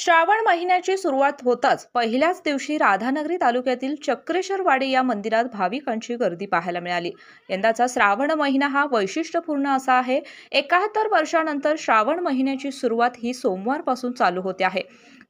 श्रावण महिन्याची सुरुवात होताच पहिल्याच दिवशी राधानगरी तालुक्यातील चक्रेश्वरवाडी या मंदिरात भाविकांची गर्दी पाहायला मिळाली. यंदाचा श्रावण महिना हा वैशिष्ट्यपूर्ण असा आहे. एकाहत्तर वर्षानंतर श्रावण महिन्याची सुरुवात ही सोमवारपासून चालू होते आहे.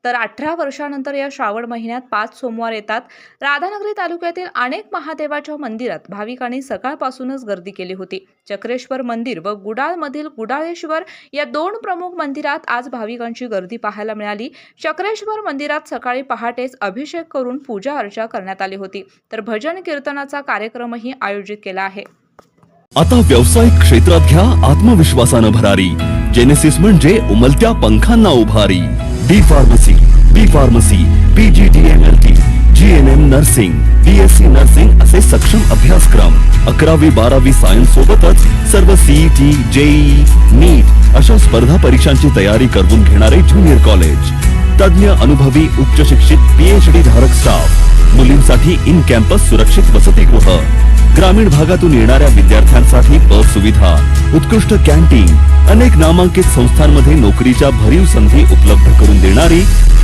तर अठरा वर्षानंतर या श्रावण महिन्यात पाच सोमवार येतात. राधानगरी तालुक्यातील अनेक महादेवाच्या मंदिरात भाविकांनी सकाळपासूनच गर्दी केली होती. चक्रेश्वर मंदिर व गुडाळमधील गुडाळेश्वर या दोन प्रमुख मंदिरात आज भाविकांची गर्दी पाहायला मिळाली. चक्रेश्वर मंदिरात सकाळी पहाटेच अभिषेक करून पूजा अर्चा करण्यात आली होती. तर भजन कीर्तनाचा कार्यक्रमही आयोजित केला आहे. आता व्यावसायिक क्षेत्रात घ्या आत्मविश्वासानं भरारी. जेनेसिस म्हणजे उमलत्या पंखांना उभारी. D pharmacy B pharmacy N M nursing BSc nursing असे सक्षम अभ्यासक्रम. अकरावी बारावी सायन्स सोबतच सर्व सीईटी जेई नीट अशा स्पर्धा परीक्षांची तयारी करून घेणारे ज्युनियर कॉलेज तज्ज्ञ अनुभवी उच्च शिक्षित पीएचडी धारक स्टाफ मुलींसाठी इन कॅम्पस सुरक्षित वसतिगृह. ग्रामीण भागातून येणाऱ्या विद्यार्थ्यांसाठी बस सुविधा उत्कृष्ट कॅन्टीन. अनेक नामांकित संस्थांमध्ये नोकरीच्या भरीव संधी उपलब्ध करून देणारी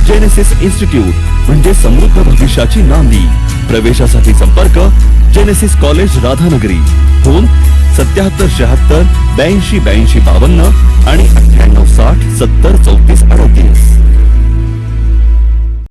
जेनेसिस इन्स्टिट्यूट म्हणजे समृद्ध भविष्याची नांदी. प्रवेशासाठी संपर्क जेनेसिस कॉलेज राधानगरी. फोन सत्याहत्तर शहात्तर ब्याऐंशी ब्याऐंशी बावन्न आणि अठ्ठ्याण्णव साठ सत्तर चौतीस अडतीस.